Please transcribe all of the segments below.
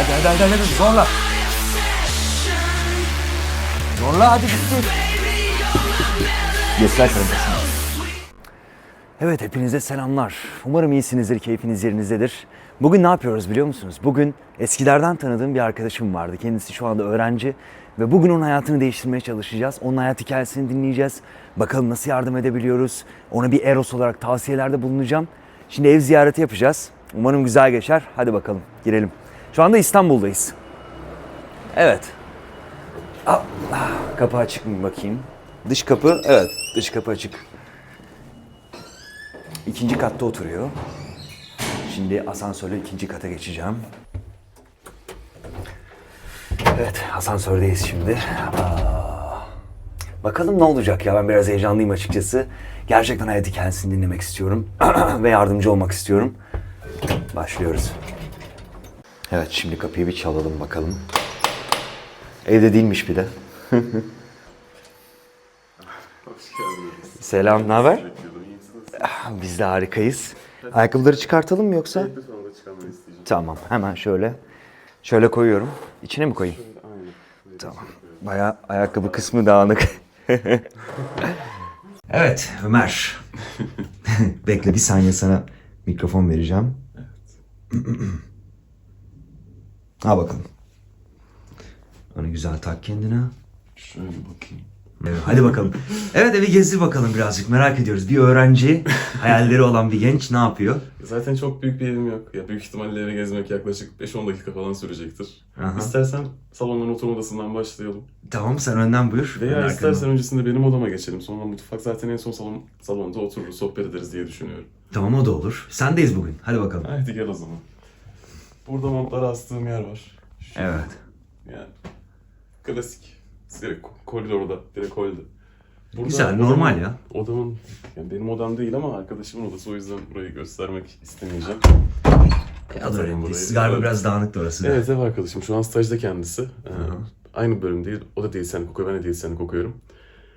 Hadi hadi hadi hadi zorla. Zorla hadi bitti. Kardeşim. Evet hepinize selamlar. Umarım iyisinizdir, keyfiniz yerinizdedir. Bugün ne yapıyoruz biliyor musunuz? Bugün eskilerden tanıdığım bir arkadaşım vardı. Kendisi şu anda öğrenci ve bugün onun hayatını değiştirmeye çalışacağız. Onun hayat hikayesini dinleyeceğiz. Bakalım nasıl yardım edebiliyoruz. Ona bir Eros olarak tavsiyelerde bulunacağım. Şimdi ev ziyareti yapacağız. Umarım güzel geçer. Hadi bakalım girelim. Şu anda İstanbul'dayız. Evet. Allah. Kapı açık mı bakayım? Dış kapı, evet dış kapı açık. İkinci katta oturuyor. Şimdi asansörle ikinci kata geçeceğim. Evet, asansördeyiz şimdi. Aa, bakalım ne olacak ya, ben biraz heyecanlıyım açıkçası. Gerçekten hayat hikayesini dinlemek istiyorum ve yardımcı olmak istiyorum. Başlıyoruz. Evet, şimdi kapıyı bir çalalım bakalım. Evde değilmiş bir de. Hoş geldiniz. Selam, ne haber? Misiniz? Biz de harikayız. Ayakkabıları çıkartalım mı yoksa? İsteyeceğim. Tamam, hemen şöyle. Şöyle koyuyorum. İçine mi koyayım? Aynen. Tamam. Bayağı ayakkabı kısmı dağınık. evet, Ömer. Bekle bir saniye sana mikrofon vereceğim. Ha bakalım. Onu güzel tak kendine. Şöyle bakayım. Evet, hadi bakalım. Evet evi gezdir bakalım birazcık merak ediyoruz. Bir öğrenci, hayalleri olan bir genç ne yapıyor? Zaten çok büyük bir evim yok. Ya büyük ihtimalle eve gezmek yaklaşık 5-10 dakika falan sürecektir. Aha. İstersen salondan oturma odasından başlayalım. Tamam sen önden buyur. Veya Ben arkadan. istersen öncesinde benim odama geçelim. Sonra mutfak zaten en son salon, salonda otururuz, sohbet ederiz diye düşünüyorum. Tamam o da olur. Sendeyiz bugün. Hadi bakalım. Haydi gel o zaman. Burada montları astığım yer var. Şu- Evet. Yani klasik. Direkt koridorda, direkt holde. Burada Güzel, odamın- normal ya. Odamın, yani benim odam değil ama arkadaşımın odası o yüzden burayı göstermek istemeyeceğim. Ya da Atarım önemli değil. Galiba Evet. biraz dağınık da orası. da. Evet ev arkadaşım şu an stajda kendisi. Ee, aynı bölüm değil, o da diyetisyenlik okuyor, ben de diyetisyenlik okuyorum.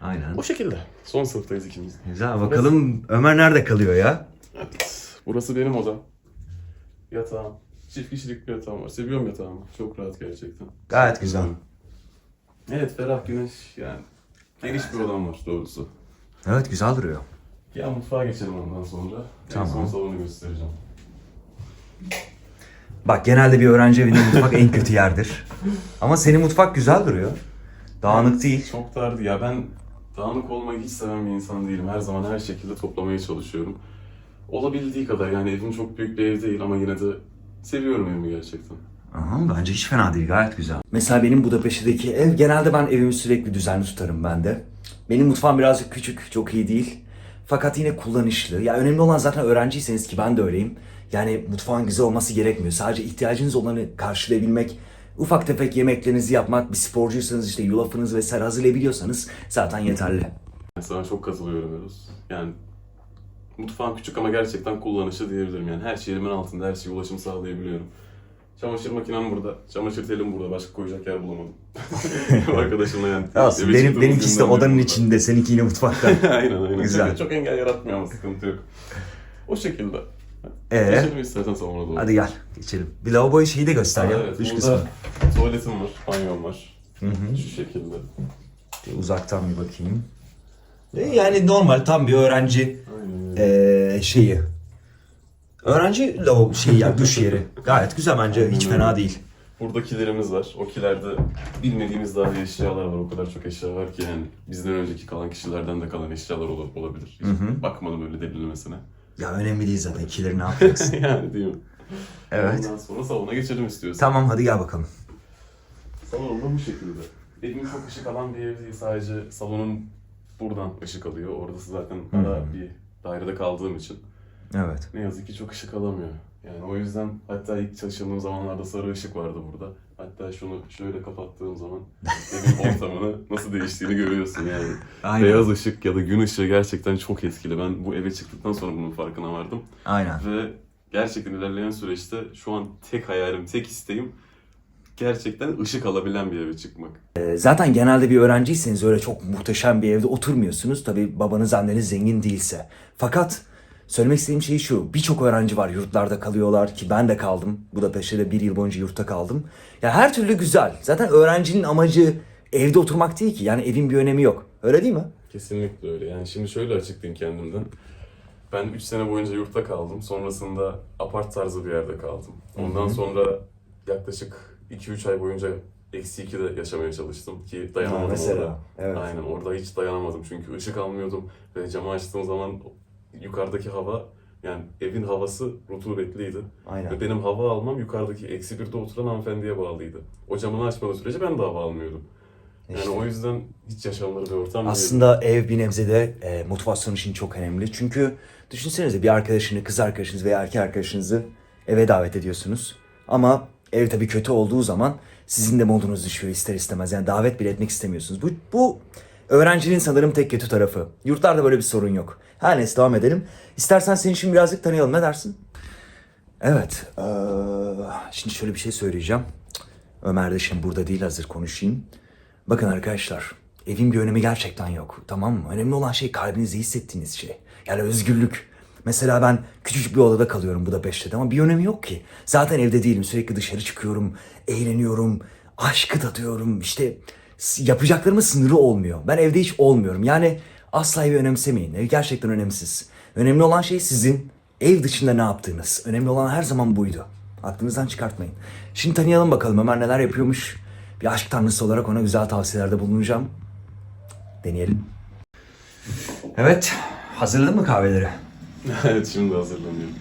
Aynen. O şekilde. Son sınıftayız ikimiz. Güzel bakalım Ömer nerede kalıyor ya? Evet. Burası benim odam. Yatağım. Çift kişilik bir yatağım var. Seviyorum yatağımı. Çok rahat gerçekten. Gayet güzel. Evet ferah güneş yani. Geniş bir odam var doğrusu. Evet güzel duruyor. Ya mutfağa geçelim ondan sonra. Tamam. En son salonu göstereceğim. Bak genelde bir öğrenci evinde mutfak en kötü yerdir. Ama senin mutfak güzel duruyor. Dağınık değil. Çok dardı ya ben dağınık olmayı hiç seven bir insan değilim. Her zaman her şekilde toplamaya çalışıyorum. Olabildiği kadar yani evim çok büyük bir ev değil ama yine de seviyorum evimi gerçekten. Aha, bence hiç fena değil gayet güzel. Mesela benim Budapeşte'deki ev genelde ben evimi sürekli düzenli tutarım ben de. Benim mutfağım birazcık küçük, çok iyi değil. Fakat yine kullanışlı. Ya önemli olan zaten öğrenciyseniz ki ben de öyleyim. Yani mutfağın güzel olması gerekmiyor. Sadece ihtiyacınız olanı karşılayabilmek, ufak tefek yemeklerinizi yapmak, bir sporcuysanız işte yulafınızı vesaire hazırlayabiliyorsanız zaten yeterli. Mesela çok katılıyorum Eruz. Yani mutfağım küçük ama gerçekten kullanışlı diyebilirim. Yani her şey elimin altında, her şeye ulaşım sağlayabiliyorum. Çamaşır makinem burada, çamaşır telim burada. Başka koyacak yer bulamadım. Arkadaşımla yani. Olsun, benim, de günden odanın beri içinde, seninki yine mutfakta. burada. aynen aynen. Güzel. Çok engel yaratmıyor ama sıkıntı yok. O şekilde. Ee? Geçelim istersen salona doğru. Hadi gel, geçelim. Bir lavaboyu şeyi de göster ya, Evet, burada kısmı. tuvaletim var, banyom var. Şu şekilde. Bir Uzaktan bir bakayım. E, Yani normal tam bir öğrenci eee, şeyi. Öğrenci lavabo şeyi ya duş yeri. Gayet güzel bence hiç fena değil. Burada kilerimiz var. O kilerde bilmediğimiz daha eşyalar var. O kadar çok eşya var ki yani bizden önceki kalan kişilerden de kalan eşyalar ol- olabilir. Hiç bakmadım öyle derinlemesine. Ya önemli değil zaten kileri ne yapacaksın. yani değil mi? evet. Ondan sonra salona geçelim istiyorsan. Tamam hadi gel bakalım. Salonum da bu şekilde. Evim çok ışık alan bir ev değil. Sadece salonun buradan ışık alıyor. Orası zaten ara bir dairede kaldığım için. Evet. Ne yazık ki çok ışık alamıyor. Yani o yüzden hatta ilk çalıştığım zamanlarda sarı ışık vardı burada. Hatta şunu şöyle kapattığım zaman evin ortamını nasıl değiştiğini görüyorsun yani. Aynen. Beyaz ışık ya da gün ışığı gerçekten çok etkili. Ben bu eve çıktıktan sonra bunun farkına vardım. Aynen. Ve gerçekten ilerleyen süreçte şu an tek hayalim, tek isteğim gerçekten ışık alabilen bir eve çıkmak. Ee, Zaten genelde bir öğrenciyseniz öyle çok muhteşem bir evde oturmuyorsunuz. Tabii babanız anneniz zengin değilse. Fakat Söylemek istediğim şey şu. Birçok öğrenci var yurtlarda kalıyorlar ki ben de kaldım. Budapeşte de bir yıl boyunca yurtta kaldım. Ya her türlü güzel. Zaten öğrencinin amacı evde oturmak değil ki. Yani evin bir önemi yok. Öyle değil mi? Kesinlikle öyle. Yani şimdi şöyle açıklayayım kendimden. Ben 3 sene boyunca yurtta kaldım. Sonrasında apart tarzı bir yerde kaldım. Ondan sonra yaklaşık 2-3 ay boyunca eksi 2'de yaşamaya çalıştım ki dayanamadım mesela, orada. evet. Aynen orada hiç dayanamadım çünkü ışık almıyordum ve camı açtığım zaman yukarıdaki hava yani evin havası rutubetliydi. Aynen. Ve benim hava almam yukarıdaki eksi birde oturan hanımefendiye bağlıydı. O camını açmadığı sürece ben de hava almıyordum. Yani İşte. o yüzden hiç yaşanılır bir ortam. Aslında ev bir nebzede e, motivasyon için çok önemli. Çünkü düşünsenize bir arkadaşını, kız arkadaşınız veya erkek arkadaşınızı eve davet ediyorsunuz. Ama ev tabii kötü olduğu zaman sizin de modunuz düşüyor ister istemez. Yani davet bile etmek istemiyorsunuz. Bu, bu öğrencinin sanırım tek kötü tarafı. Yurtlarda böyle bir sorun yok. Her neyse devam edelim. İstersen seni şimdi birazcık tanıyalım. Ne dersin? Evet. eee, şimdi şöyle bir şey söyleyeceğim. Ömer de şimdi burada değil hazır konuşayım. Bakın arkadaşlar, evin bir önemi gerçekten yok. Tamam mı? Önemli olan şey kalbinizde hissettiğiniz şey. Yani özgürlük. Mesela ben küçücük bir odada kalıyorum Budapeşte'de ama bir önemi yok ki. Zaten evde değilim. Sürekli dışarı çıkıyorum, eğleniyorum, aşkı tadıyorum. İşte yapacaklarımın sınırı olmuyor. Ben evde hiç olmuyorum. Yani asla evi önemsemeyin. Ev gerçekten önemsiz. Önemli olan şey sizin ev dışında ne yaptığınız. Önemli olan her zaman buydu. Aklınızdan çıkartmayın. Şimdi tanıyalım bakalım Ömer neler yapıyormuş. Bir aşk tanrısı olarak ona güzel tavsiyelerde bulunacağım. Deneyelim. Evet. Hazırladın mı kahveleri? evet şimdi hazırlanıyorum.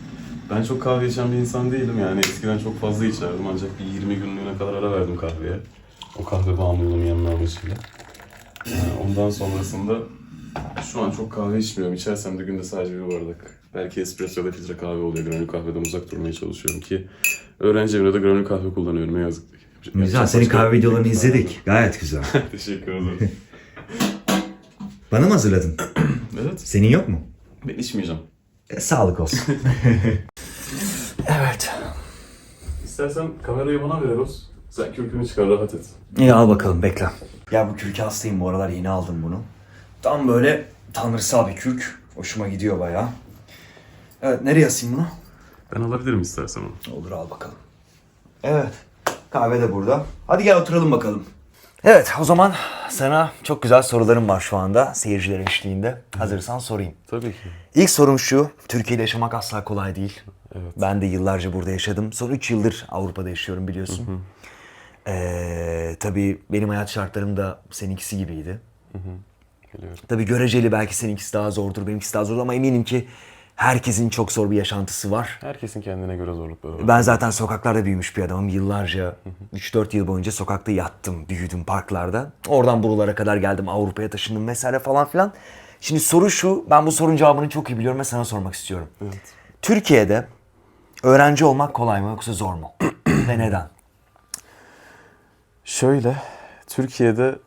Ben çok kahve içen bir insan değilim yani eskiden çok fazla içerdim ancak bir 20 günlüğüne kadar ara verdim kahveye. O kahve bağımlılığımı yanına amacıyla. Yani ondan sonrasında şu an çok kahve içmiyorum. İçersem de günde sadece bir bardak. Belki espresso ya da filtre kahve oluyor. Granül kahveden uzak durmaya çalışıyorum ki öğrenci evinde de granül kahve kullanıyorum ne yazık ki. Güzel. Senin başka kahve videolarını şey izledik. Gayet güzel. Teşekkür ederim. Bana mı hazırladın? evet. Senin yok mu? Ben içmeyeceğim. Sağlık olsun. evet. İstersen kamerayı bana ver Eros. Sen kürkünü çıkar rahat et. İyi al bakalım bekle. Ya bu kürkü hastayım bu aralar yeni aldım bunu. Tam böyle tanrısal bir kürk. Hoşuma gidiyor bayağı. Evet nereye asayım bunu? Ben alabilirim istersen onu. Olur al bakalım. Evet. Kahve de burada. Hadi gel oturalım bakalım. Evet o zaman sana çok güzel sorularım var şu anda seyirciler eşliğinde. Hazırsan sorayım. Tabii ki. İlk sorum şu. Türkiye'de yaşamak asla kolay değil. Evet. Ben de yıllarca burada yaşadım. Son 3 yıldır Avrupa'da yaşıyorum biliyorsun. Ee, tabii benim hayat şartlarım da seninkisi gibiydi. Biliyorum. Tabii göreceli belki seninkisi daha zordur, benimkisi daha zor ama eminim ki herkesin çok zor bir yaşantısı var. Herkesin kendine göre zorlukları var. Ben zaten sokaklarda büyümüş bir adamım. Yıllarca, 3-4 yıl boyunca sokakta yattım, büyüdüm parklarda. Oradan buralara kadar geldim, Avrupa'ya taşındım vesaire falan filan. Şimdi soru şu, ben bu sorunun cevabını çok iyi biliyorum ve sana sormak istiyorum. Evet. Türkiye'de öğrenci olmak kolay mı yoksa zor mu? ve neden? Şöyle, Türkiye'de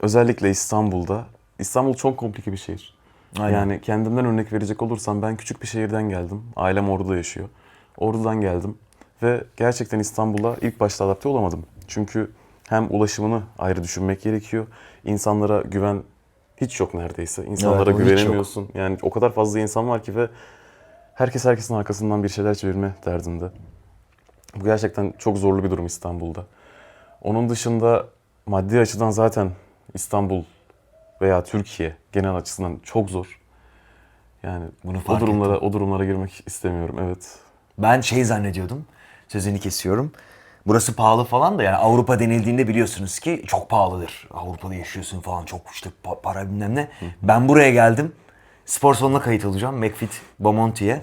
özellikle İstanbul'da, İstanbul çok komplike bir şehir. Aynen. Yani kendimden örnek verecek olursam ben küçük bir şehirden geldim. Ailem Ordu'da yaşıyor. Ordu'dan geldim ve gerçekten İstanbul'a ilk başta adapte olamadım. Çünkü hem ulaşımını ayrı düşünmek gerekiyor. İnsanlara güven hiç yok neredeyse. İnsanlara Evet, güvenemiyorsun. Yani o kadar fazla insan var ki ve herkes herkesin arkasından bir şeyler çevirme derdinde. Bu gerçekten çok zorlu bir durum İstanbul'da. Onun dışında maddi açıdan zaten İstanbul veya Türkiye genel açısından çok zor. Yani Bunu o fark durumlara o durumlara girmek istemiyorum. Evet. Ben şey zannediyordum, sözünü kesiyorum. Burası pahalı falan da yani Avrupa denildiğinde biliyorsunuz ki çok pahalıdır. Avrupa'da yaşıyorsun falan çok işte pa- para bilmem ne. Ben buraya geldim. Spor salonuna kayıt olacağım. McFit Bomonti'ye.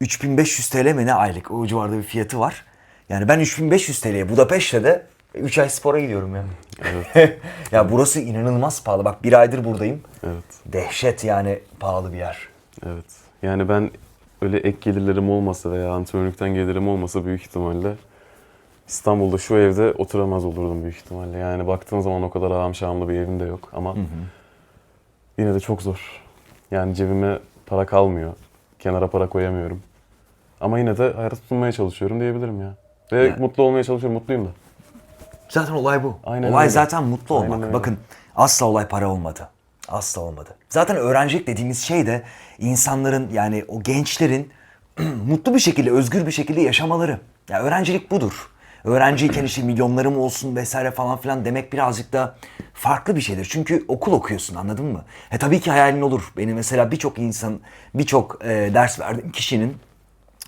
3500 TL mi ne aylık? O civarda bir fiyatı var. Yani ben 3500 TL'ye Budapeşte'de de 3 ay spora gidiyorum yani. Evet. ya burası inanılmaz pahalı. Bak bir aydır buradayım. Evet. Dehşet yani pahalı bir yer. Evet. Yani ben öyle ek gelirlerim olmasa veya antrenörlükten gelirim olmasa büyük ihtimalle İstanbul'da şu evde oturamaz olurdum büyük ihtimalle. Yani baktığın zaman o kadar ağam şamlı bir evim de yok ama yine de çok zor. Yani cebime para kalmıyor. Kenara para koyamıyorum. Ama yine de hayata tutunmaya çalışıyorum diyebilirim ya. Ve Yani- mutlu olmaya çalışıyorum, mutluyum da. Zaten olay bu. Aynen olay öyle. zaten mutlu olmak. Aynen öyle. Bakın asla olay para olmadı. Asla olmadı. Zaten öğrencilik dediğimiz şey de insanların yani o gençlerin mutlu bir şekilde, özgür bir şekilde yaşamaları. Ya öğrencilik budur. Öğrenciyken işte milyonlarım olsun vesaire falan filan demek birazcık da farklı bir şeydir. Çünkü okul okuyorsun anladın mı? He tabii ki hayalin olur. Benim mesela birçok insan, birçok e, ders verdiğim kişinin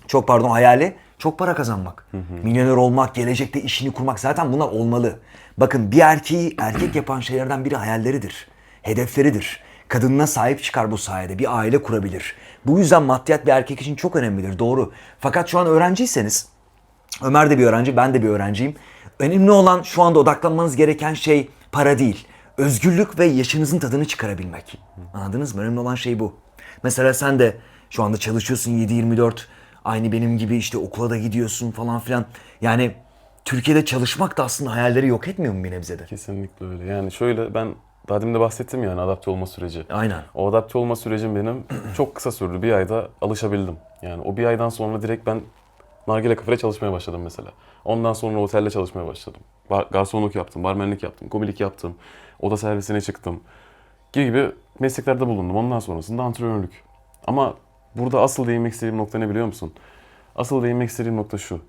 çok pardon hayali çok para kazanmak. Milyoner olmak, gelecekte işini kurmak zaten bunlar olmalı. Bakın bir erkeği erkek yapan şeylerden biri hayalleridir. Hedefleridir. Kadınına sahip çıkar bu sayede. Bir aile kurabilir. Bu yüzden maddiyat bir erkek için çok önemlidir. Doğru. Fakat şu an öğrenciyseniz Ömer de bir öğrenci, ben de bir öğrenciyim. Önemli olan şu anda odaklanmanız gereken şey para değil. Özgürlük ve yaşınızın tadını çıkarabilmek. Anladınız mı? Önemli olan şey bu. Mesela sen de şu anda çalışıyorsun 7-24. Aynı benim gibi işte okula da gidiyorsun falan filan. Yani Türkiye'de çalışmak da aslında hayalleri yok etmiyor mu bir nebzede? Kesinlikle öyle. Yani şöyle ben daha demin de bahsettim yani adapte olma süreci. Aynen. O adapte olma sürecim benim çok kısa sürdü. Bir ayda alışabildim. Yani o bir aydan sonra direkt ben nargile kafede çalışmaya başladım mesela. Ondan sonra otelde çalışmaya başladım. Bar- garsonluk yaptım, barmenlik yaptım, komilik yaptım. Oda servisine çıktım. Gibi gibi mesleklerde bulundum. Ondan sonrasında antrenörlük. Ama burada asıl değinmek istediğim nokta ne biliyor musun? Asıl değinmek istediğim nokta şu.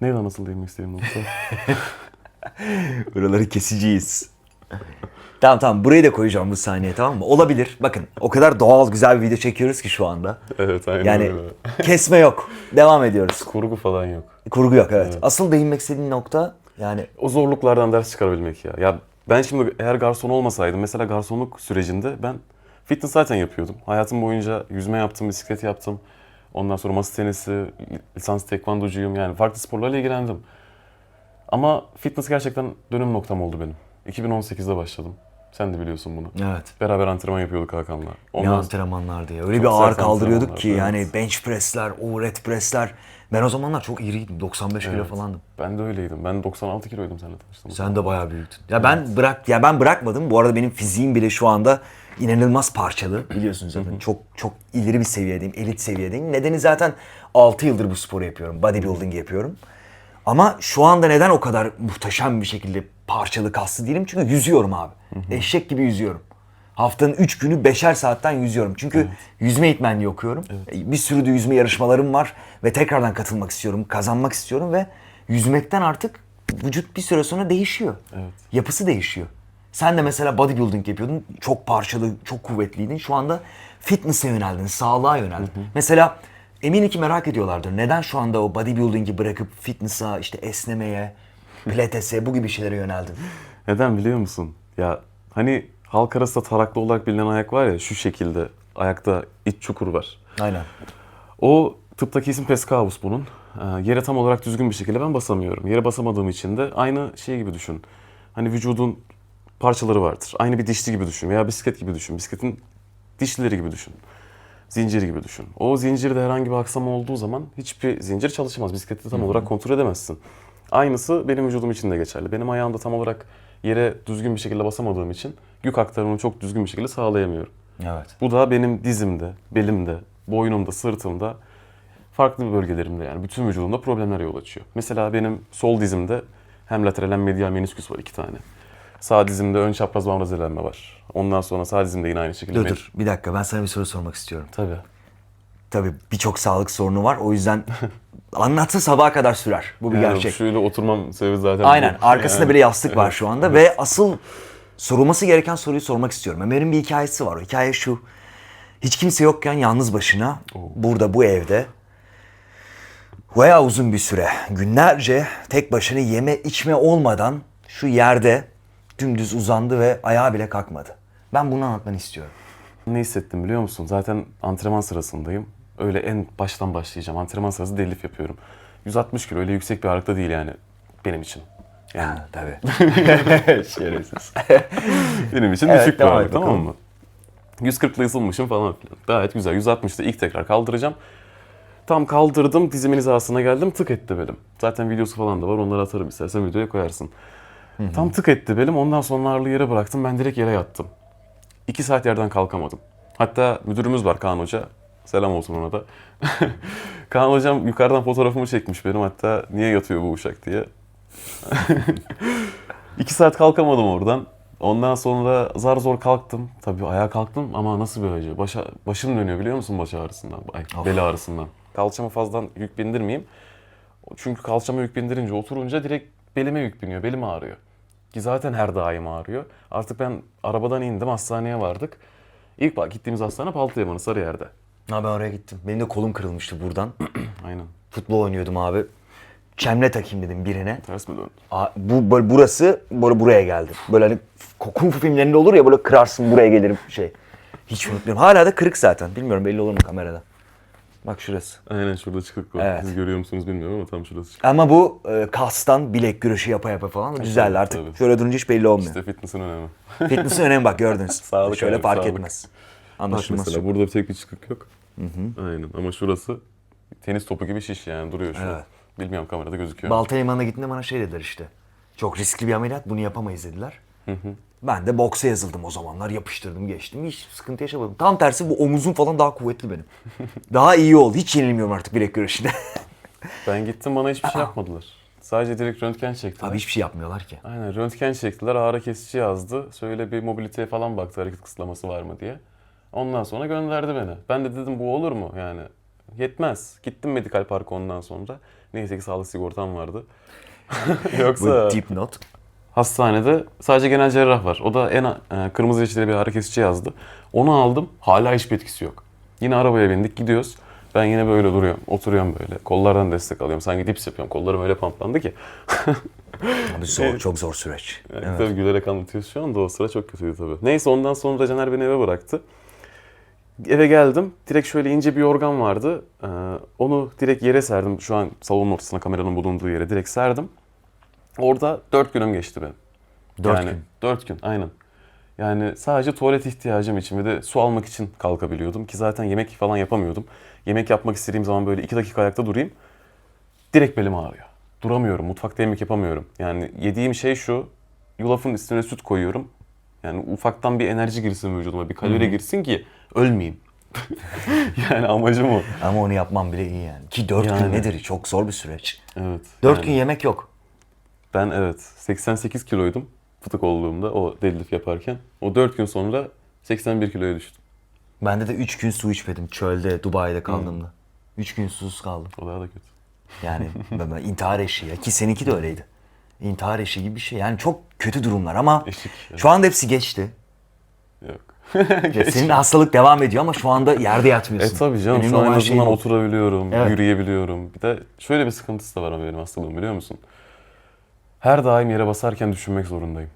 Ne lan asıl değinmek istediğim nokta? Buraları keseceğiz. tamam tamam burayı da koyacağım bu saniye tamam mı? Olabilir. Bakın o kadar doğal güzel bir video çekiyoruz ki şu anda. evet aynen Yani öyle. kesme yok. Devam ediyoruz. Kurgu falan yok. Kurgu yok evet. Asıl değinmek istediğin nokta yani O zorluklardan ders çıkarabilmek ya. Ya ben şimdi eğer garson olmasaydım mesela garsonluk sürecinde ben fitness zaten yapıyordum. Hayatım boyunca yüzme yaptım, bisiklet yaptım. Ondan sonra masa tenisi, lisans tekvandocuyum yani farklı sporlarla ilgilendim. Ama fitness gerçekten dönüm noktam oldu benim. 2018'de başladım. Sen de biliyorsun bunu. evet. Beraber antrenman yapıyorduk Hakan'la. Ne Ondan antrenmanlar diye. Öyle Çok bir ağır kaldırıyorduk ki antrenmanlar, yani evet. bench pressler, overhead pressler. Ben o zamanlar çok iriydim. 95 kilo Evet. falandım. ben de öyleydim. Ben 96 kiloydum seninle tanıştığımda. Sen de bayağı büyüktün. Ya ben bırak ya ben bırakmadım. Bu arada benim fiziğim bile şu anda inanılmaz parçalı. Biliyorsunuz zaten çok çok ileri bir seviyedeyim, elit seviyedeyim. Nedeni zaten 6 yıldır bu sporu yapıyorum. Bodybuilding yapıyorum. Ama şu anda neden o kadar muhteşem bir şekilde parçalı kaslı değilim? Çünkü yüzüyorum abi. Eşek gibi yüzüyorum. Haftanın 3 günü beşer saatten yüzüyorum. Çünkü yüzme eğitmenliği okuyorum. Bir sürü de yüzme yarışmalarım var ve tekrardan katılmak istiyorum, kazanmak istiyorum ve yüzmekten artık vücut bir süre sonra değişiyor. Yapısı değişiyor. Sen de mesela bodybuilding yapıyordun. Çok parçalı, çok kuvvetliydin. Şu anda fitness'e yöneldin, sağlığa yöneldin. Mesela eminim ki merak ediyorlardır. Neden şu anda o bodybuilding'i bırakıp fitness'a, işte esnemeye, pilatese bu gibi şeylere yöneldin? Neden biliyor musun? Ya hani halk arasında taraklı olarak bilinen ayak var ya şu şekilde ayakta iç çukur var. Aynen. O tıptaki isim Pescavus bunun. Ee, yere tam olarak düzgün bir şekilde ben basamıyorum. Yere basamadığım için de aynı şey gibi düşün. Hani vücudun parçaları vardır. Aynı bir dişli gibi düşün veya bisiklet gibi düşün. Bisikletin dişlileri gibi düşün. Zinciri gibi düşün. O zincirde herhangi bir aksama olduğu zaman hiçbir zincir çalışmaz. Bisikleti tam olarak kontrol edemezsin. Aynısı benim vücudum için de geçerli. Benim ayağımda tam olarak yere düzgün bir şekilde basamadığım için yük aktarımını çok düzgün bir şekilde sağlayamıyorum. Evet. Bu da benim dizimde, belimde, boynumda, sırtımda, farklı bölgelerimde yani bütün vücudumda problemlere yol açıyor. Mesela benim sol dizimde hem lateral hem medial menisküs var iki tane. Sağ dizimde ön çapraz mamrazelenme var. Ondan sonra sağ dizimde yine aynı şekilde. Dur dur bir dakika ben sana bir soru sormak istiyorum. Tabii. Tabii birçok sağlık sorunu var. O yüzden anlatsa sabaha kadar sürer. Bu bir Yani gerçek. Şöyle oturmam sebebi zaten Aynen. bu. Arkasında Yani- bile yastık var şu anda ve asıl sorulması gereken soruyu sormak istiyorum. Ömer'in bir hikayesi var. O hikaye şu. Hiç kimse yokken yalnız başına burada bu evde bayağı uzun bir süre günlerce tek başına yeme içme olmadan şu yerde dümdüz uzandı ve ayağa bile kalkmadı. Ben bunu anlatmanı istiyorum. Ne hissettim biliyor musun? Zaten antrenman sırasındayım. Öyle en baştan başlayacağım. Antrenman sırası deadlift yapıyorum. 160 kilo öyle yüksek bir ağırlıkta değil yani benim için. Yani Ha, tabii. Şerefsiz. Benim için Evet, düşük bir ağırlık tamam mı? 140'la ısınmışım falan filan. Gayet güzel. 160'da ilk tekrar kaldıracağım. Tam kaldırdım dizimin hizasına geldim tık etti belim. Zaten videosu falan da var onları atarım istersen videoya koyarsın. Tam tık etti belim ondan sonra ağırlığı yere bıraktım ben direkt yere yattım. İki saat yerden kalkamadım. Hatta müdürümüz var Kaan Hoca. Selam olsun ona da. Kaan Hocam yukarıdan fotoğrafımı çekmiş benim hatta niye yatıyor bu uşak diye. İki saat kalkamadım oradan. Ondan sonra zar zor kalktım. Tabii ayağa kalktım ama nasıl bir acı. Başa, başım dönüyor biliyor musun baş ağrısından, ay, bel ağrısından. Kalçama fazla yük bindirmeyeyim. Çünkü kalçama yük bindirince oturunca direkt belime yük biniyor, belim ağrıyor. Ki zaten her daim ağrıyor. Artık ben arabadan indim, hastaneye vardık. İlk bak gittiğimiz hastane Paltıyamanı, Sarıyer'de. Ha ben oraya gittim. Benim de kolum kırılmıştı buradan. Aynen. Futbol oynuyordum abi. Çemle takayım dedim birine. Ters mi döndü? Aa, bu böyle burası böyle buraya geldi. Böyle hani kung fu filmlerinde olur ya böyle kırarsın buraya gelirim şey. Hiç unutmuyorum. Hala da kırık zaten. Bilmiyorum belli olur mu kamerada. Bak şurası. Aynen şurada çıkık var. Evet. Siz görüyor musunuz bilmiyorum ama tam şurası çıkık. Ama bu e, kastan bilek güreşi yapa yapa falan düzeldi artık. tabii. Şöyle durunca hiç belli olmuyor. İşte fitness'ın önemi. Fitness'ın önemi bak gördünüz. Sağlık Şöyle abi, fark sağlık. etmez. Bak Anlaşılmaz. mesela burada bir tek bir çıkık yok. Aynen ama şurası tenis topu gibi şiş yani duruyor şu an. Evet. Bilmiyorum kamerada gözüküyor. Balta Limanı'na gittiğimde bana şey dediler işte. Çok riskli bir ameliyat bunu yapamayız dediler. Ben de boksa yazıldım o zamanlar. Yapıştırdım geçtim. Hiç sıkıntı yaşamadım. Tam tersi bu omuzum falan daha kuvvetli benim. daha iyi oldu. Hiç yenilmiyorum artık bilek güreşinde. Ben gittim bana hiçbir şey yapmadılar. Sadece direkt röntgen çektiler. Abi hiçbir şey yapmıyorlar ki. Aynen röntgen çektiler ağrı kesici yazdı. Şöyle bir mobiliteye falan baktı hareket kısıtlaması var mı diye. Ondan sonra gönderdi beni. Ben de dedim bu olur mu yani. Yetmez. Gittim medikal parka ondan sonra. Neyse ki sağlık sigortam vardı. Bu Yoksa dipnot. Hastanede sadece genel cerrah var. O da en e, kırmızı reçeteli bir ağrı kesici yazdı. Onu aldım. Hala hiçbir etkisi yok. Yine arabaya bindik gidiyoruz. Ben yine böyle duruyorum. Oturuyorum böyle. Kollardan destek alıyorum. Sanki dips yapıyorum. Kollarım öyle pamplandı ki. Abi zor, çok zor süreç. Yani Evet. Tabii gülerek anlatıyoruz şu anda o sıra çok kötüydü tabii. Neyse ondan sonra Caner beni eve bıraktı. Eve geldim. Direkt şöyle ince bir yorgan vardı. Ee, onu direkt yere serdim. Şu an salonun ortasına kameranın bulunduğu yere direkt serdim. Orada dört günüm geçti benim. Dört yani, gün. Dört gün aynen. Yani sadece tuvalet ihtiyacım için ve de su almak için kalkabiliyordum. Ki zaten yemek falan yapamıyordum. Yemek yapmak istediğim zaman böyle iki dakika ayakta durayım. Direkt belim ağrıyor. Duramıyorum. Mutfakta yemek yapamıyorum. Yani yediğim şey şu. Yulafın üstüne süt koyuyorum. Yani ufaktan bir enerji girsin vücuduma. Bir kalori girsin ki ölmeyeyim. yani amacım o. Ama onu yapmam bile iyi yani. Ki dört gün Yani. nedir? Çok zor bir süreç. Evet. Dört yani gün yemek yok. Ben evet 88 kiloydum fıtık olduğumda o deadlift yaparken. O 4 gün sonra 81 kiloya düştüm. Bende de üç gün su içmedim çölde, Dubai'de kaldığımda. Üç gün susuz kaldım. O daha da kötü. Yani ben, ben intihar eşiği ya. Ki seninki de öyleydi. İntihar eşiği gibi bir şey. Yani çok kötü durumlar ama Eşik, evet. şu anda hepsi geçti. Yok. Ya Senin hastalık devam ediyor ama şu anda yerde E yatmıyorsun. tabii canım Önemli şu an en şey azından bu. oturabiliyorum, Evet. yürüyebiliyorum. Bir de şöyle bir sıkıntısı da var ama benim hastalığım biliyor musun? Her daim yere basarken düşünmek zorundayım.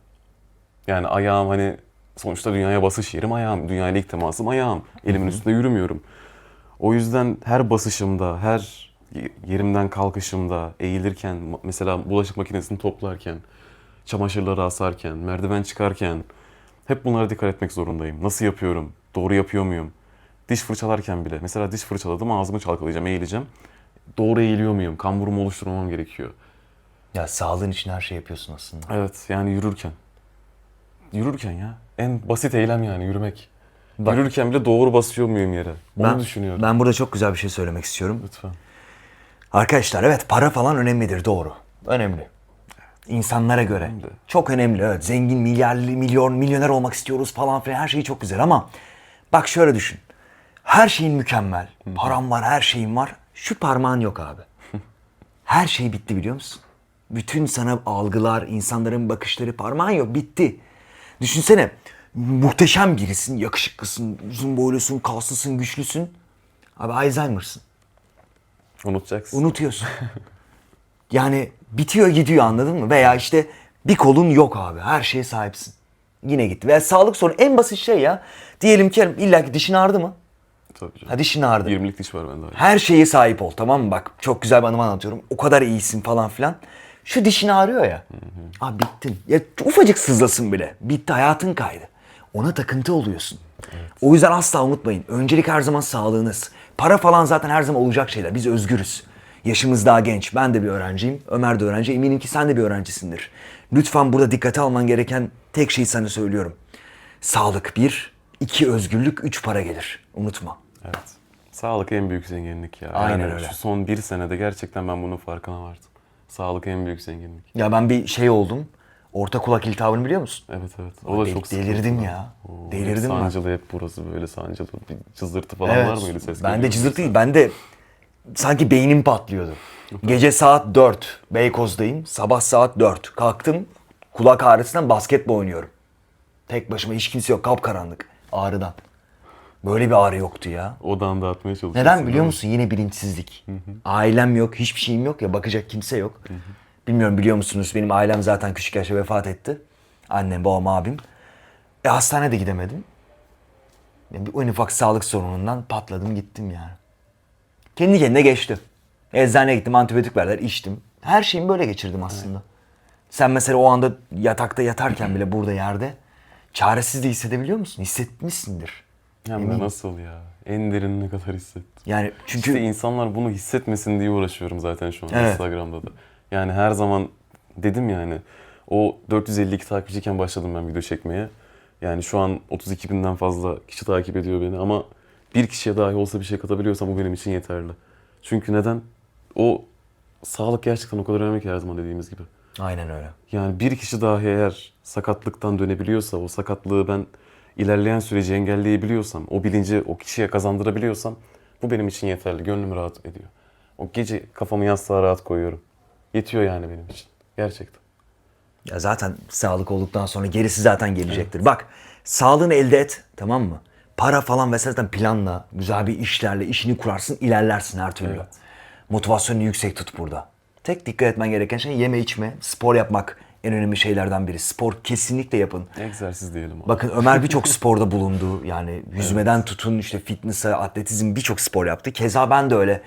Yani ayağım hani sonuçta dünyaya basış yerim ayağım. Dünyayla ilk temasım ayağım. Elimin üstünde yürümüyorum. O yüzden her basışımda, her yerimden kalkışımda, eğilirken, mesela bulaşık makinesini toplarken, çamaşırları asarken, merdiven çıkarken hep bunlara dikkat etmek zorundayım. Nasıl yapıyorum? Doğru yapıyor muyum? Diş fırçalarken bile. Mesela diş fırçaladım ağzımı çalkalayacağım, eğileceğim. Doğru eğiliyor muyum? Kamburumu oluşturmam gerekiyor. Ya sağlığın için her şey yapıyorsun aslında. Evet yani yürürken. Yürürken ya. En basit eylem yani yürümek. Bak- Yürürken bile doğru basıyor muyum yere? Onu Ben, düşünüyorum. ben burada çok güzel bir şey söylemek istiyorum. Lütfen. Arkadaşlar evet para falan önemlidir doğru. Önemli. İnsanlara göre. Önemli. Çok önemli evet. Zengin, milyarlı, milyon, milyoner olmak istiyoruz falan filan her şey çok güzel ama bak şöyle düşün. Her şeyin mükemmel. Param var, her şeyin var. Şu parmağın yok abi. Her şey bitti biliyor musun? Bütün sana algılar, insanların bakışları parmağın yok bitti. Düşünsene muhteşem birisin, yakışıklısın, uzun boylusun, kaslısın, güçlüsün. Abi Alzheimer'sın. Unutacaksın. Unutuyorsun. yani bitiyor gidiyor anladın mı? Veya işte bir kolun yok abi. Her şeye sahipsin. Yine gitti. Veya sağlık sorunu en basit şey ya. Diyelim ki illa ki dişin ağrıdı mı? Tabii canım. Ha dişin ağrıdı. 20'lik diş var bende. Her şeye sahip ol tamam mı? Bak çok güzel bir anımı anlatıyorum. O kadar iyisin falan filan. Şu dişin ağrıyor ya. Abi bittin. Ya ufacık sızlasın bile. Bitti hayatın kaydı. Ona takıntı oluyorsun. O yüzden asla unutmayın. Öncelik her zaman sağlığınız. Para falan zaten her zaman olacak şeyler. Biz özgürüz. Yaşımız daha genç. Ben de bir öğrenciyim. Ömer de öğrenci. Eminim ki sen de bir öğrencisindir. Lütfen burada dikkate alman gereken tek şeyi sana söylüyorum. Sağlık bir, iki özgürlük, üç para gelir. Unutma. Evet. Sağlık en büyük zenginlik ya. Aynen Yani öyle. Şu son bir senede gerçekten ben bunun farkına vardım. Sağlık en büyük zenginlik. Ya ben bir şey oldum. Orta kulak iltihabını biliyor musun? Evet evet. O da Del- çok delirdim ya. Oo, Delirdim ben. Sancılı hep burası böyle sancılı. Bir cızırtı falan var mıydı ses? Ben de geliyor mu? cızırtı değil. Ben de sanki beynim patlıyordu. Gece saat 4. Beykoz'dayım. Sabah saat 4. Kalktım. Kulak ağrısından basketbol oynuyorum. Tek başıma hiç kimse yok. Kapkaranlık. Ağrıdan. Böyle bir ağrı yoktu ya. Odan dağıtmaya çalışıyorsun. Neden biliyor musun? Yine bilinçsizlik. Ailem yok, hiçbir şeyim yok ya bakacak kimse yok. Bilmiyorum biliyor musunuz benim ailem zaten küçük yaşta vefat etti. Annem, babam, abim. E hastaneye de gidemedim. Ya, bir en ufak sağlık sorunundan patladım gittim yani. Kendi kendine geçti. Eczaneye gittim, antibiyotik verdiler, içtim. Her şeyimi böyle geçirdim aslında. Sen mesela o anda yatakta yatarken bile burada yerde çaresizliği hissedebiliyor musun? Hissetmişsindir. Hem de Eminim. nasıl ya? En derinine kadar hissettim. Yani çünkü İşte insanlar bunu hissetmesin diye uğraşıyorum zaten şu an Evet. Instagram'da da. Yani her zaman dedim yani o 452 takipçiyken başladım ben video çekmeye. Yani şu an 32 binden fazla kişi takip ediyor beni ama bir kişiye dahi olsa bir şey katabiliyorsam bu benim için yeterli. Çünkü neden? O sağlık gerçekten o kadar önemli ki her zaman dediğimiz gibi. aynen öyle. Yani bir kişi dahi eğer sakatlıktan dönebiliyorsa, o sakatlığı ben ilerleyen süreci engelleyebiliyorsam, o bilinci o kişiye kazandırabiliyorsam bu benim için yeterli. Gönlümü rahat ediyor. O gece kafamı yastığa rahat koyuyorum. Yetiyor yani benim için. Gerçekten. Ya zaten sağlık olduktan sonra gerisi zaten gelecektir. Bak sağlığını elde et tamam mı? Para falan vesaire zaten planla, güzel bir işlerle işini kurarsın, ilerlersin her türlü. Evet. Motivasyonunu yüksek tut burada. Tek dikkat etmen gereken şey yeme içme, spor yapmak en önemli şeylerden biri. Spor kesinlikle yapın. Egzersiz diyelim. abi. Bakın Ömer birçok sporda bulundu. Yani yüzmeden tutun işte fitness'a, atletizm birçok spor yaptı. Keza ben de öyle.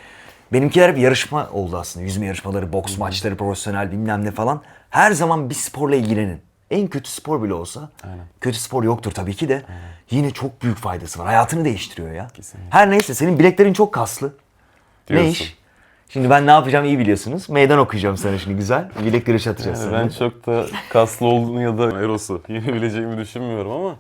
Benimkiler hep yarışma oldu aslında. Yüzme yarışmaları, boks maçları, profesyonel bilmem ne falan. Her zaman bir sporla ilgilenin. En kötü spor bile olsa, Aynen. kötü spor yoktur tabii ki de. Yine çok büyük faydası var. Hayatını değiştiriyor ya. Kesinlikle. Her neyse senin bileklerin çok kaslı. Ne Diyorsun. iş? Şimdi ben ne yapacağım iyi biliyorsunuz. Meydan okuyacağım sana şimdi güzel. Bilek güreşi atacağız Yani sana. ben çok da kaslı olduğunu ya da Eros'u yenebileceğimi düşünmüyorum ama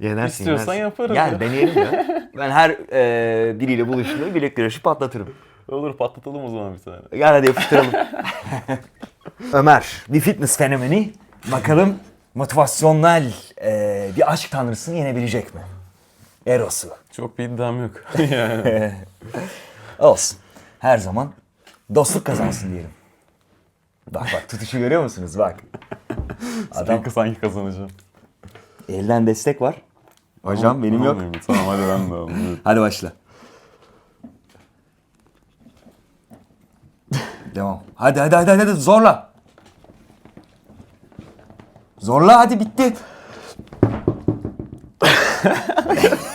Yenersin, İstiyorsan yenersin. yaparım Gel ya. deneyelim ya. Ben her e, biriyle buluştuğumda bilek güreşi patlatırım. olur patlatalım o zaman bir tane. Gel hadi yapıştıralım. Ömer bir fitness fenomeni. Bakalım motivasyonel e, bir aşk tanrısını yenebilecek mi? Eros'u. Çok bir iddiam yok. yani. Olsun. Her zaman dostluk kazansın diyelim. Bak bak tutuşu görüyor musunuz? Bak. Adam Sanki, sanki kazanacağım. elden destek var. Hocam benim yok. Almayayım. Tamam hadi ben de alayım. Hadi başla. Devam. Hadi hadi hadi hadi zorla. Zorla hadi bitti.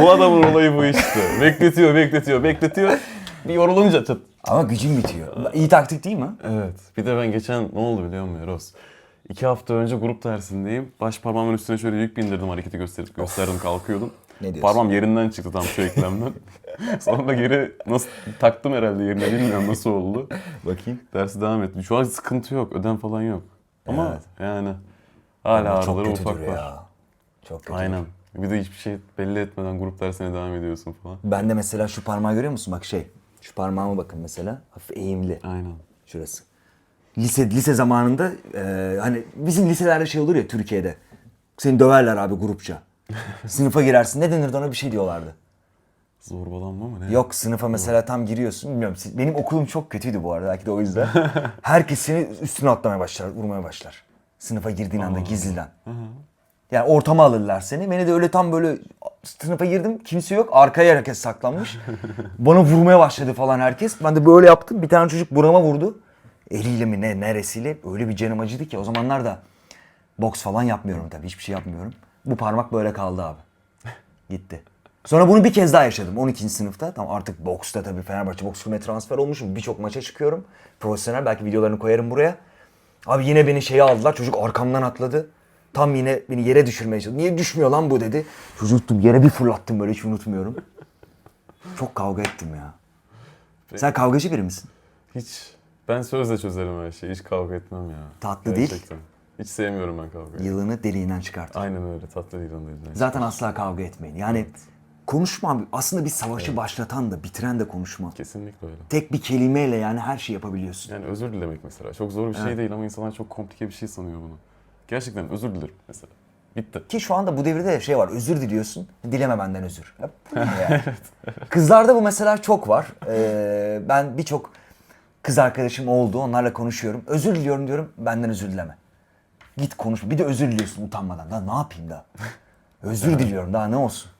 Bu adamın olayı bu işte. Bekletiyor, bekletiyor, bekletiyor. Bir yorulunca çıt. Ama gücün bitiyor. İyi taktik değil mi? Evet. Bir de ben geçen ne oldu biliyor musun Eros? İki hafta önce grup dersindeyim. Baş parmağımın üstüne şöyle yük bindirdim hareketi gösterip gösterdim kalkıyordum. Ne diyorsun? Parmağım yerinden çıktı tam şu eklemden. Sonra geri nasıl taktım herhalde yerine bilmiyorum nasıl oldu. Bakayım. Dersi devam ettim. Şu an sıkıntı yok, ödem falan yok. Ama Evet. yani hala çok ağrıları ufak var. ya. Çok kötü. Aynen. Bir de hiçbir şey belli etmeden grup dersine devam ediyorsun falan. Ben de mesela şu parmağı görüyor musun? Bak şey. Şu parmağıma bakın mesela. Hafif eğimli. Aynen. Şurası. Lise lise zamanında e, hani bizim liselerde şey olur ya Türkiye'de. Seni döverler abi grupça. Sınıfa girersin. Ne denirdi ona bir şey diyorlardı. Zorbalanma mı ne? Yok sınıfa mesela tam giriyorsun. Bilmiyorum. Benim okulum çok kötüydü bu arada. Belki de o yüzden. Herkes seni üstüne atlamaya başlar. Vurmaya başlar. Sınıfa girdiğin anda gizliden. Yani ortama alırlar seni. Beni de öyle tam böyle sınıfa girdim. Kimse yok. Arkaya herkes saklanmış. Bana vurmaya başladı falan herkes. Ben de böyle yaptım. Bir tane çocuk burama vurdu. Eliyle mi ne neresiyle. Öyle bir canım acıdı ki. O zamanlar da boks falan yapmıyorum tabii. Hiçbir şey yapmıyorum. Bu parmak böyle kaldı abi. Gitti. Sonra bunu bir kez daha yaşadım 12. sınıfta. Tam artık boksta tabii Fenerbahçe boks kulübüne transfer olmuşum. Birçok maça çıkıyorum. Profesyonel belki videolarını koyarım buraya. Abi yine beni şeye aldılar. Çocuk arkamdan atladı. Tam yine beni yere düşürmeye çalıştı. Niye düşmüyor lan bu dedi. Çocuğu tuttum yere bir fırlattım böyle hiç unutmuyorum. Çok kavga ettim ya. Sen kavgacı biri misin? Hiç. Ben sözle çözerim her şeyi. Hiç kavga etmem ya. Tatlı değil. Gerçekten. Hiç sevmiyorum ben kavgayı. Yılını deliğinden çıkartır. Aynen öyle. Tatlı değil onun yüzden. Zaten asla kavga etmeyin. Yani konuşma aslında bir savaşı başlatan da bitiren de konuşma. Kesinlikle öyle. Tek bir kelimeyle yani her şeyi yapabiliyorsun. Yani özür dilemek mesela. Çok zor bir şey değil ama insanlar çok komplike bir şey sanıyor bunu. Gerçekten özür dilerim mesela. Bitti. Ki şu anda bu devirde de şey var özür diliyorsun dileme benden özür. Hep bu ne yani? Kızlarda bu mesela çok var. Ee, ben birçok kız arkadaşım oldu onlarla konuşuyorum. Özür diliyorum diyorum benden özür dileme. Git konuş. Bir de özür diliyorsun utanmadan. Daha ne yapayım daha? Özür diliyorum daha ne olsun?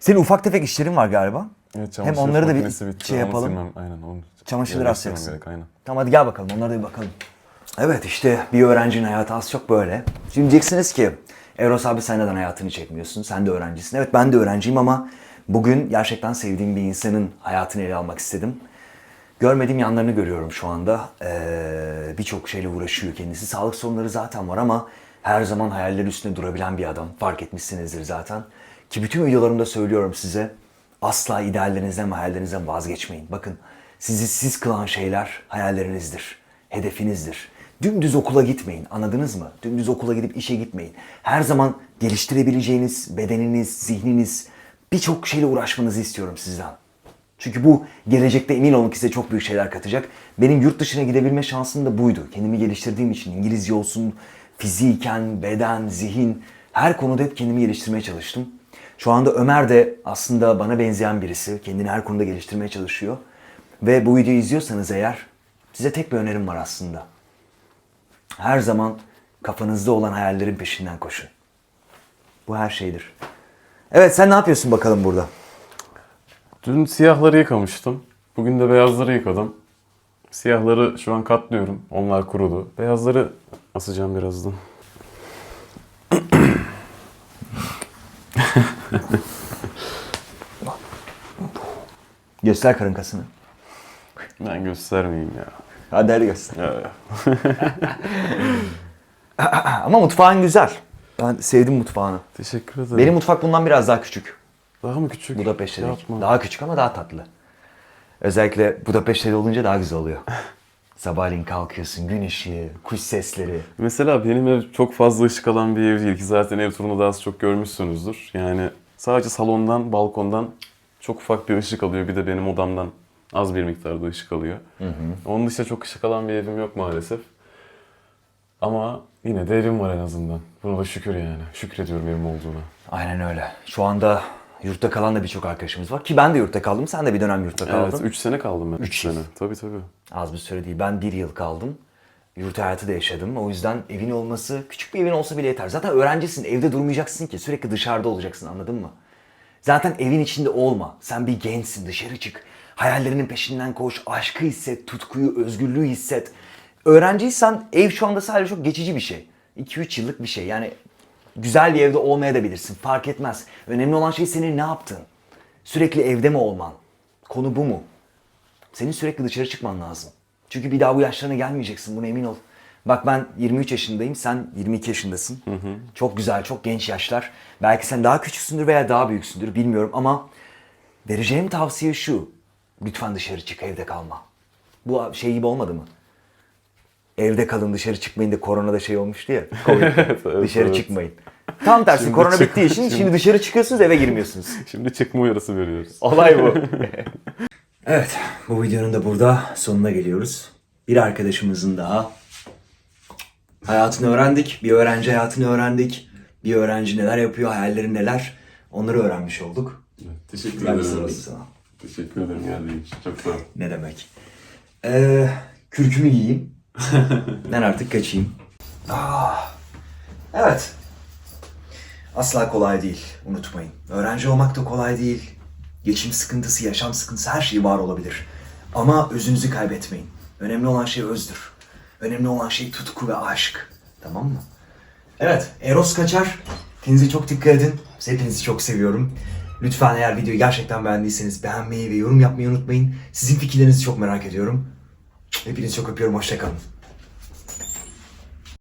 Senin ufak tefek işlerin var galiba. Evet, Hem onları da bir bitti, şey onu yapalım. silmem. Aynen onu. Çamaşırları asacaksın. Aynen. Tamam hadi gel bakalım onlara da bir bakalım. Evet işte bir öğrencinin hayatı az çok böyle. Şimdi diyeceksiniz ki Eros abi sen neden hayatını çekmiyorsun? Sen de öğrencisin. Evet ben de öğrenciyim ama bugün gerçekten sevdiğim bir insanın hayatını ele almak istedim. Görmediğim yanlarını görüyorum şu anda. Ee, Birçok şeyle uğraşıyor kendisi. Sağlık sorunları zaten var ama her zaman hayalleri üstünde durabilen bir adam. Fark etmişsinizdir zaten. Ki bütün videolarımda söylüyorum size. Asla ideallerinizden ve hayallerinizden vazgeçmeyin. Bakın sizi siz kılan şeyler hayallerinizdir. Hedefinizdir. Dümdüz okula gitmeyin. Anladınız mı? Dümdüz okula gidip işe gitmeyin. Her zaman geliştirebileceğiniz bedeniniz, zihniniz birçok şeyle uğraşmanızı istiyorum sizden. Çünkü bu gelecekte emin olun ki size çok büyük şeyler katacak. Benim yurt dışına gidebilme şansım da buydu. Kendimi geliştirdiğim için İngilizce olsun, fiziken, beden, zihin her konuda hep kendimi geliştirmeye çalıştım. Şu anda Ömer de aslında bana benzeyen birisi. Kendini her konuda geliştirmeye çalışıyor. Ve bu videoyu izliyorsanız eğer size tek bir önerim var aslında. Her zaman kafanızda olan hayallerin peşinden koşun. Bu her şeydir. Evet sen ne yapıyorsun bakalım burada? Dün siyahları yıkamıştım. Bugün de beyazları yıkadım. Siyahları şu an katlıyorum. Onlar kurudu. Beyazları asacağım birazdan. Göster karın kasını. Ben göstermeyeyim ya. Hadi hadi göster. Ama mutfağın güzel. Ben sevdim mutfağını. Teşekkür ederim. Benim mutfak bundan biraz daha küçük. Daha mı küçük? Budapeşte'deki. Yapma. Daha küçük ama daha tatlı. Özellikle Budapeşte'de olunca daha güzel oluyor. Sabahleyin kalkıyorsun, gün ışığı, kuş sesleri. Mesela benim ev çok fazla ışık alan bir ev değil ki zaten ev turunu da az çok görmüşsünüzdür. Yani sadece salondan, balkondan çok ufak bir ışık alıyor. Bir de benim odamdan az bir miktarda ışık alıyor. Onun dışında çok ışık alan bir evim yok maalesef. Ama yine de evim var en azından. Buna da şükür yani. Şükrediyorum evim olduğuna. Aynen öyle. Şu anda yurtta kalan da birçok arkadaşımız var. Ki ben de yurtta kaldım. Sen de bir dönem yurtta kaldın. Evet, 3 sene kaldım ben. 3 Üç yıl. sene. Tabii tabii. Az bir süre değil. Ben bir yıl kaldım. Yurt hayatı da yaşadım. O yüzden evin olması, küçük bir evin olsa bile yeter. Zaten öğrencisin, evde durmayacaksın ki. Sürekli dışarıda olacaksın anladın mı? Zaten evin içinde olma. Sen bir gençsin, dışarı çık. Hayallerinin peşinden koş, aşkı hisset, tutkuyu, özgürlüğü hisset. Öğrenciysen ev şu anda sadece çok geçici bir şey. 2-3 yıllık bir şey. Yani güzel bir evde olmaya da bilirsin. Fark etmez. Önemli olan şey senin ne yaptın. Sürekli evde mi olman? Konu bu mu? Senin sürekli dışarı çıkman lazım. Çünkü bir daha bu yaşlarına gelmeyeceksin. Buna emin ol. Bak ben 23 yaşındayım. Sen 22 yaşındasın. Çok güzel, çok genç yaşlar. Belki sen daha küçüksündür veya daha büyüksündür bilmiyorum ama vereceğim tavsiye şu. Lütfen dışarı çık, evde kalma. Bu şey gibi olmadı mı? Evde kalın, dışarı çıkmayın da koronada şey olmuştu ya. Covid. evet, dışarı evet. çıkmayın. Tam tersi Şimdi korona çık- bittiği için şimdi, şimdi- dışarı çıkıyorsunuz eve girmiyorsunuz. Şimdi çıkma uyarısı veriyoruz. Olay bu. evet, bu videonun da burada sonuna geliyoruz. Bir arkadaşımızın daha hayatını öğrendik. Bir öğrenci hayatını öğrendik. Bir öğrenci neler yapıyor, hayalleri neler. Onları öğrenmiş olduk. Teşekkür Ben de ederim. Teşekkür ederim geldiğin için. Çok sağ ol. Ne demek? Ee, kürkümü giyeyim. ben artık kaçayım. Ah, evet. Asla kolay değil. Unutmayın. Öğrenci olmak da kolay değil. Geçim sıkıntısı, yaşam sıkıntısı her şey var olabilir. Ama özünüzü kaybetmeyin. Önemli olan şey özdür. Önemli olan şey tutku ve aşk. Tamam mı? Evet, Eros kaçar. Kendinize çok dikkat edin. Hepinizi çok seviyorum. Lütfen eğer videoyu gerçekten beğendiyseniz beğenmeyi ve yorum yapmayı unutmayın. Sizin fikirlerinizi çok merak ediyorum. Hepinizi çok öpüyorum. Hoşçakalın.